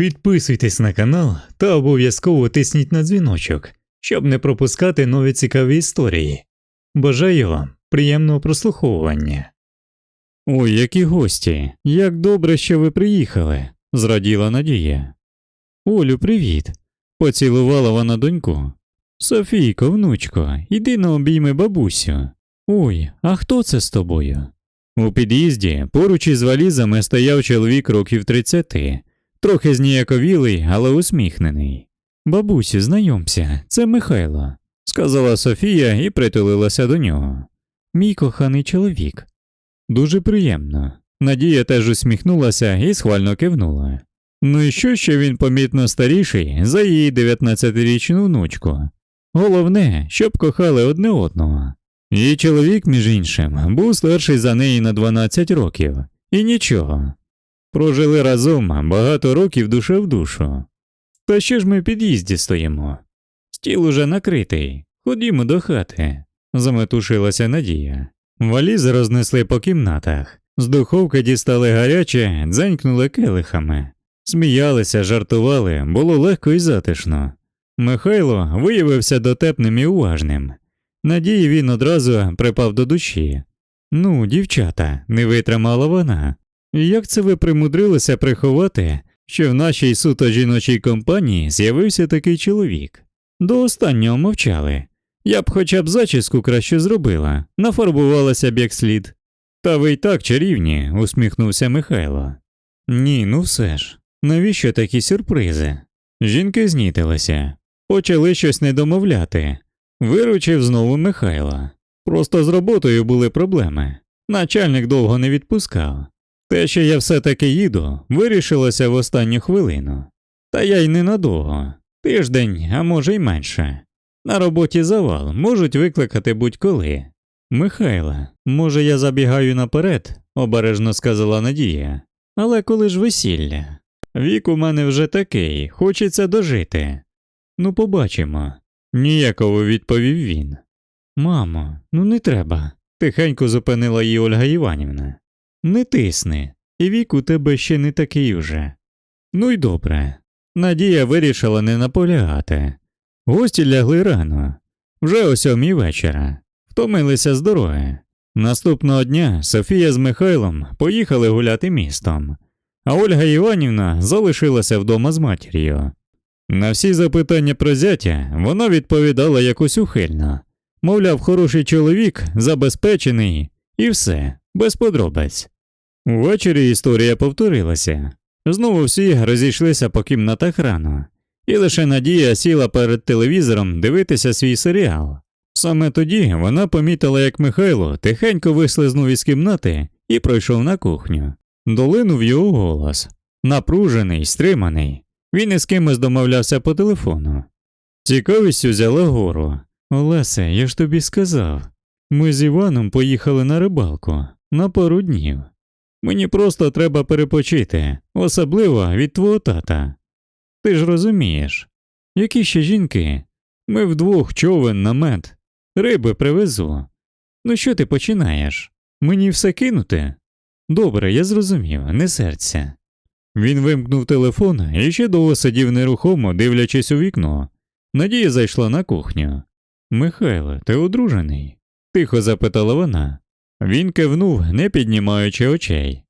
Підписуйтесь на канал та обов'язково тисніть на дзвіночок, щоб не пропускати нові цікаві історії. Бажаю вам приємного прослуховування. Ой, які гості! Як добре, що ви приїхали, зраділа Надія. Олю, привіт. Поцілувала вона доньку. Софійко, внучко, іди на обійми бабусю. Ой, а хто це з тобою? У під'їзді поруч із валізами стояв чоловік років тридцяти, трохи зніяковілий, але усміхнений. Бабусю, знайомся, це Михайло, сказала Софія і притулилася до нього. Мій коханий чоловік. Дуже приємно. Надія теж усміхнулася і схвально кивнула. Ну і що, що він помітно старіший за її 19-річну внучку. Головне, щоб кохали одне одного. Її чоловік, між іншим, був старший за неї на 12 років, і нічого. Прожили разом багато років душа в душу. Та що ж ми в під'їзді стоїмо? Стіл уже накритий. Ходімо до хати, заметушилася Надія. Валізи рознесли по кімнатах. З духовки дістали гаряче, дзенькнули келихами. Сміялися, жартували, було легко і затишно. Михайло виявився дотепним і уважним. Надії він одразу припав до душі. Ну, дівчата, не витримала вона. Як це ви примудрилися приховати, що в нашій суто жіночій компанії з'явився такий чоловік? До останнього мовчали. Я б хоча б зачіску краще зробила, нафарбувалася б як слід. Та ви й так чарівні, усміхнувся Михайло. Ні, ну все ж, навіщо такі сюрпризи? Жінки знітилися, почали щось недомовляти. Виручив знову Михайла. Просто з роботою були проблеми. Начальник довго не відпускав. Те, що я все таки їду, вирішилося в останню хвилину. Та я й ненадовго. Тиждень, а може й менше. На роботі завал можуть викликати будь-коли. Михайла, може, я забігаю наперед, обережно сказала Надія. Але коли ж весілля? Вік у мене вже такий, хочеться дожити. Ну, побачимо. Ніяково відповів він. Мамо, ну не треба, тихенько зупинила її Ольга Іванівна. Не тисни, і вік у тебе ще не такий уже. Ну й добре. Надія вирішила не наполягати. Гості лягли рано, вже о сьомій вечора, втомилися з дороги. Наступного дня Софія з Михайлом поїхали гуляти містом, а Ольга Іванівна залишилася вдома з матір'ю. На всі запитання про зятя вона відповідала якось ухильно, мовляв, хороший чоловік, забезпечений, і все, без подробиць. Увечері історія повторилася. Знову всі розійшлися по кімнатах рано, і лише Надія сіла перед телевізором дивитися свій серіал. Саме тоді вона помітила, як Михайло тихенько вислизнув із кімнати і пройшов на кухню. Долинув його голос напружений, стриманий. Він із кимось домовлявся по телефону. Цікавість взяла гору. Олесе, я ж тобі сказав. Ми з Іваном поїхали на рибалку на пару днів. Мені просто треба перепочити, особливо від твого тата. Ти ж розумієш, які ще жінки? Ми вдвох човен намет, риби привезу. Ну що ти починаєш? Мені все кинути? Добре, я зрозумів, не серця. Він вимкнув телефон і ще довго сидів нерухомо, дивлячись у вікно. Надія зайшла на кухню. Михайло, ти одружений? тихо запитала вона. Він кивнув, не піднімаючи очей.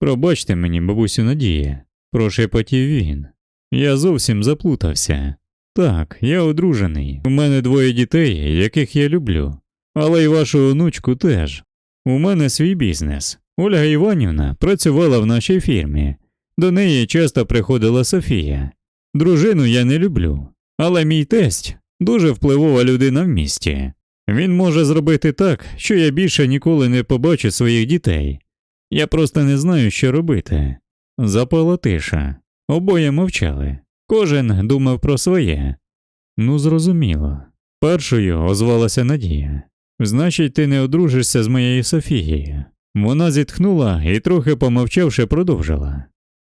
Пробачте мені, бабусю Надія, прошепотів він. Я зовсім заплутався. Так, я одружений. У мене двоє дітей, яких я люблю, але й вашу онучку теж. У мене свій бізнес. Ольга Іванівна працювала в нашій фірмі. До неї часто приходила Софія. Дружину я не люблю, але мій тесть дуже впливова людина в місті. Він може зробити так, що я більше ніколи не побачу своїх дітей. Я просто не знаю, що робити. Запала тиша. Обоє мовчали. Кожен думав про своє. Ну, зрозуміло. Першою озвалася Надія. Значить, ти не одружишся з моєю Софією. Вона зітхнула і, трохи помовчавши, продовжила.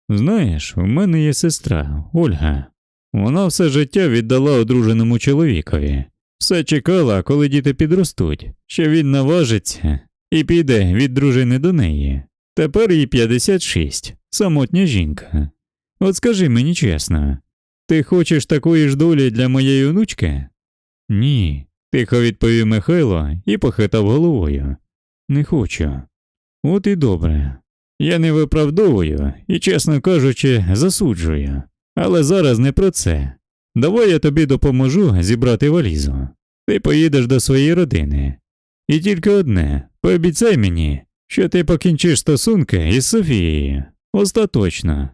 Знаєш, у мене є сестра, Ольга. Вона все життя віддала одруженому чоловікові. Все чекала, коли діти підростуть, що він наважиться і піде від дружини до неї. Тепер їй 56, самотня жінка. От скажи мені чесно, ти хочеш такої ж долі для моєї онучки? Ні, тихо відповів Михайло і похитав головою. Не хочу. От і добре. Я не виправдовую і, чесно кажучи, засуджую. Але зараз не про це. Давай я тобі допоможу зібрати валізу. Ти поїдеш до своєї родини. І тільки одне пообіцяй мені, що ти покінчиш стосунки із Софією. Остаточно.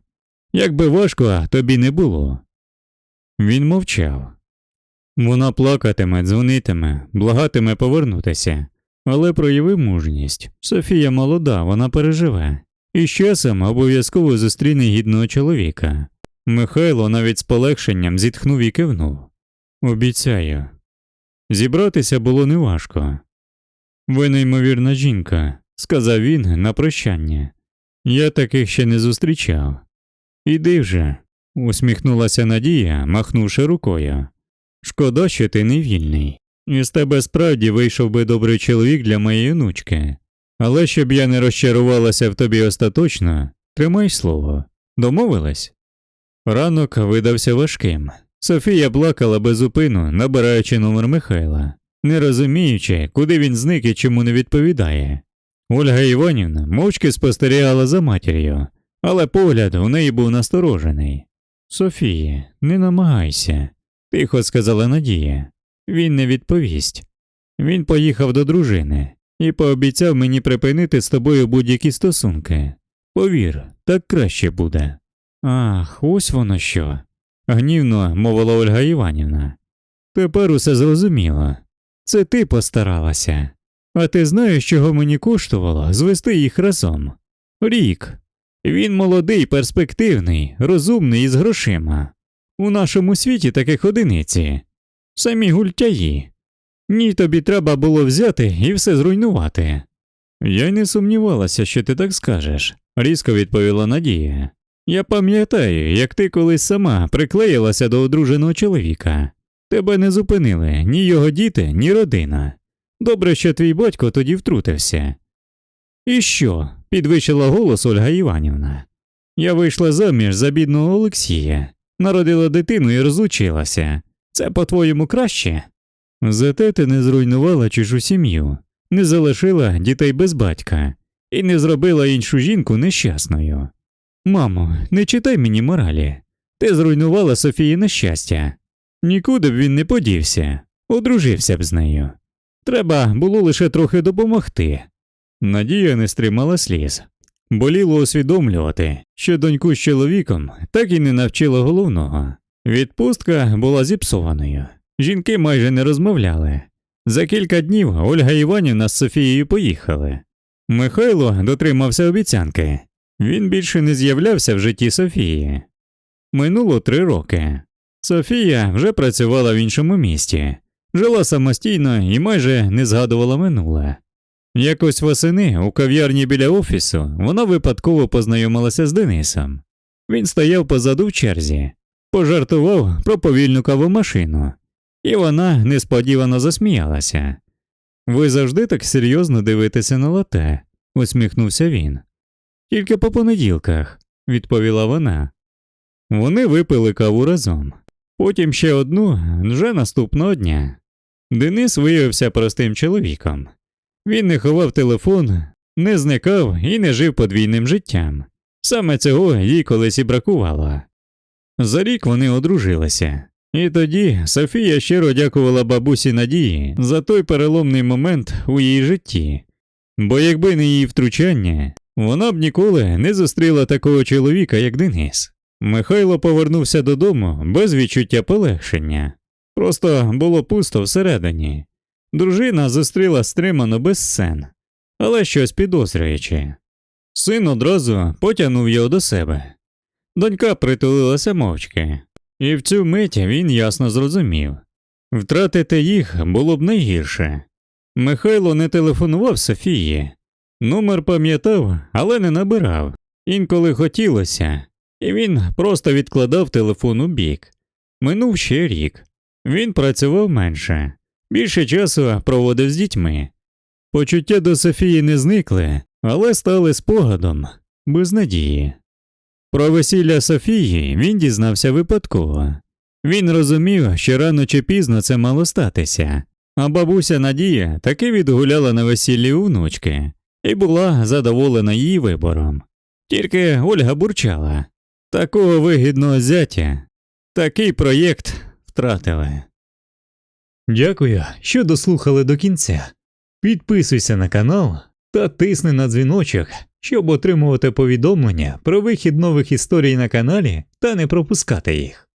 Як би важко тобі не було. Він мовчав. Вона плакатиме, дзвонитиме, благатиме повернутися, але прояви мужність. Софія молода, вона переживе, і з часом обов'язково зустріне гідного чоловіка. Михайло навіть з полегшенням зітхнув і кивнув. Обіцяю. Зібратися було неважко. Ви неймовірна жінка, сказав він на прощання. Я таких ще не зустрічав. Іди вже, усміхнулася Надія, махнувши рукою. Шкода, що ти не вільний. Із тебе справді вийшов би добрий чоловік для моєї онучки. Але щоб я не розчарувалася в тобі остаточно, тримай слово. Домовилась? Ранок видався важким. Софія плакала без зупину, набираючи номер Михайла, не розуміючи, куди він зник і чому не відповідає. Ольга Іванівна мовчки спостерігала за матір'ю, але погляд у неї був насторожений. Софія, не намагайся, тихо сказала Надія. Він не відповість. Він поїхав до дружини і пообіцяв мені припинити з тобою будь-які стосунки. Повір, так краще буде. Ах, ось воно що. гнівно мовила Ольга Іванівна. Тепер усе зрозуміло. Це ти постаралася. А ти знаєш, чого мені коштувало звести їх разом? Рік. Він молодий, перспективний, розумний і з грошима. У нашому світі таких одиниці. Самі гультяї. Ні, тобі треба було взяти і все зруйнувати. Я й не сумнівалася, що ти так скажеш, різко відповіла Надія. Я пам'ятаю, як ти колись сама приклеїлася до одруженого чоловіка. Тебе не зупинили ні його діти, ні родина. Добре, що твій батько тоді втрутився. І що? підвищила голос Ольга Іванівна. Я вийшла заміж за бідного Олексія, народила дитину і розлучилася. Це по-твоєму краще? Зате ти не зруйнувала чужу сім'ю, не залишила дітей без батька і не зробила іншу жінку нещасною. Мамо, не читай мені моралі. Ти зруйнувала Софії щастя. Нікуди б він не подівся, одружився б з нею. Треба було лише трохи допомогти. Надія не стримала сліз. Боліло усвідомлювати, що доньку з чоловіком так і не навчила головного. Відпустка була зіпсованою. Жінки майже не розмовляли. За кілька днів Ольга Іванівна з Софією поїхали. Михайло дотримався обіцянки. Він більше не з'являвся в житті Софії. Минуло три роки. Софія вже працювала в іншому місті, жила самостійно і майже не згадувала минуле. Якось восени у кав'ярні біля офісу вона випадково познайомилася з Денисом. Він стояв позаду в черзі, пожартував про повільну кавомашину, і вона несподівано засміялася. Ви завжди так серйозно дивитеся на лате, усміхнувся він. Тільки по понеділках, відповіла вона. Вони випили каву разом, потім ще одну вже наступного дня. Денис виявився простим чоловіком. Він не ховав телефон, не зникав і не жив подвійним життям. Саме цього їй колись і бракувало. За рік вони одружилися, і тоді Софія щиро дякувала бабусі Надії за той переломний момент у її житті, бо якби не її втручання, вона б ніколи не зустріла такого чоловіка, як Денис. Михайло повернувся додому без відчуття полегшення, просто було пусто всередині. Дружина зустріла стримано без сцен, але щось підозрюючи. Син одразу потягнув його до себе. Донька притулилася мовчки, і в цю мить він ясно зрозумів втратити їх було б найгірше. Михайло не телефонував Софії, номер пам'ятав, але не набирав. Інколи хотілося, і він просто відкладав телефон у бік. Минув ще рік. Він працював менше, більше часу проводив з дітьми. Почуття до Софії не зникли, але стали спогадом без надії. Про весілля Софії він дізнався випадково. Він розумів, що рано чи пізно це мало статися, а бабуся Надія таки відгуляла на весіллі у внучки і була задоволена її вибором. Тільки Ольга бурчала такого вигідного зятя, такий проєкт втратили. Дякую, що дослухали до кінця. Підписуйся на канал та тисни на дзвіночок, щоб отримувати повідомлення про вихід нових історій на каналі та не пропускати їх.